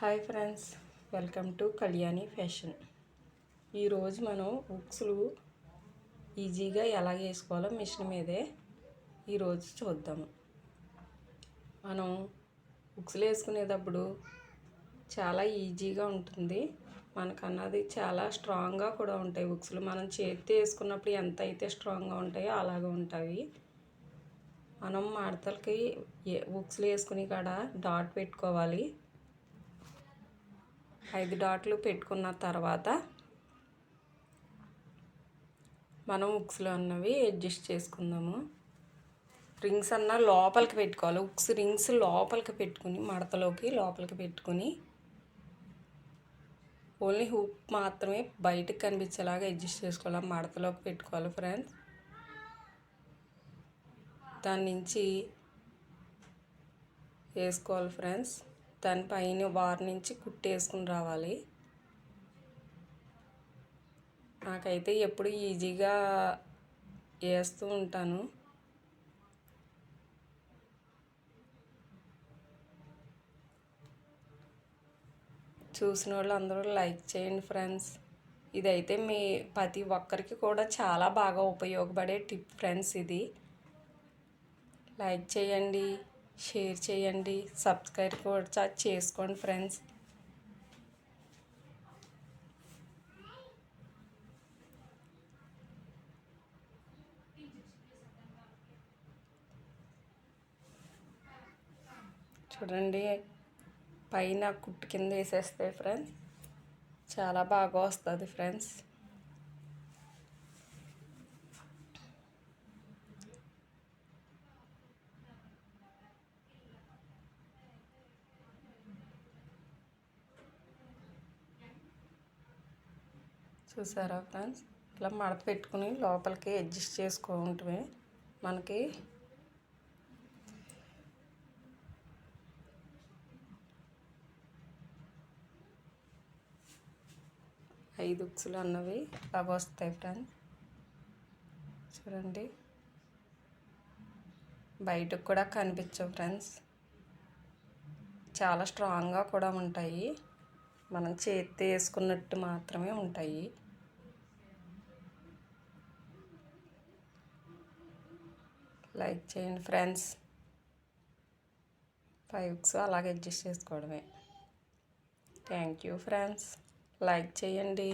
Hi friends welcome to Kalyani fashion. ఈరోజు మనం ఉక్స్లు ఈజీగా ఎలా వేసుకోవాలో మిషన్ మీదే ఈరోజు చూద్దాము. మనం ఉక్స్లు వేసుకునేటప్పుడు చాలా ఈజీగా ఉంటుంది. మనకన్నది చాలా స్ట్రాంగ్గా కూడా ఉంటాయి ఉక్స్లు. మనం చేతి వేసుకున్నప్పుడు ఎంత అయితే స్ట్రాంగ్గా ఉంటాయో అలాగే ఉంటాయి. మనం మడతలకి ఉక్స్లు వేసుకుని కాడ డాట్ పెట్టుకోవాలి. ఐదు డాట్లు పెట్టుకున్న తర్వాత మనం ఉక్స్లో అన్నవి అడ్జస్ట్ చేసుకుందాము. రింగ్స్ అన్న లోపలికి పెట్టుకోవాలి. ఉక్స్ రింగ్స్ లోపలికి పెట్టుకుని మడతలోకి లోపలికి పెట్టుకుని ఓన్లీ హుక్ మాత్రమే బయటకు కనిపించేలాగా అడ్జస్ట్ చేసుకోవాలి. మడతలోకి పెట్టుకోవాలి ఫ్రెండ్స్ దాని నుంచి వేసుకోవాలి ఫ్రెండ్స్ దానిపైన బార్ నుంచి కుట్టేసుకుని రావాలి. నాకైతే ఎప్పుడు ఈజీగా వేస్తూ ఉంటాను. చూసిన వాళ్ళు అందరూ లైక్ చేయండి ఫ్రెండ్స్. ఇదైతే మీ ప్రతి ఒక్కరికి కూడా చాలా బాగా ఉపయోగపడే టిప్ ఫ్రెండ్స్ ఇది. లైక్ చేయండి. షేర్ చేయండి సబ్స్క్రైబ్ కూడా చేసుకోండి ఫ్రెండ్స్. చూడండి పైన కుట్టు కింద వేసేస్తే ఫ్రెండ్స్ చాలా బాగా వస్తుంది ఫ్రెండ్స్. చూసారా ఫ్రెండ్స్? ఇలా మడత పెట్టుకుని లోపలికి అడ్జస్ట్ చేసుకుంటే మనకి. ఐదు ఉక్సులు అన్నవి బాగా వస్తాయి ఫ్రెండ్స్. చూడండి. బయటకు కూడా కనిపించవు ఫ్రెండ్స్. చాలా స్ట్రాంగ్గా కూడా ఉంటాయి. మనం చేతి వేసుకున్నట్టు మాత్రమే ఉంటాయి. లైక్ చేయండి ఫ్రెండ్స్. ఫైవ్ బుక్స్ అలాగే అడ్జస్ట్ చేసుకోవడమే. థ్యాంక్ యూ ఫ్రెండ్స్ లైక్ చేయండి.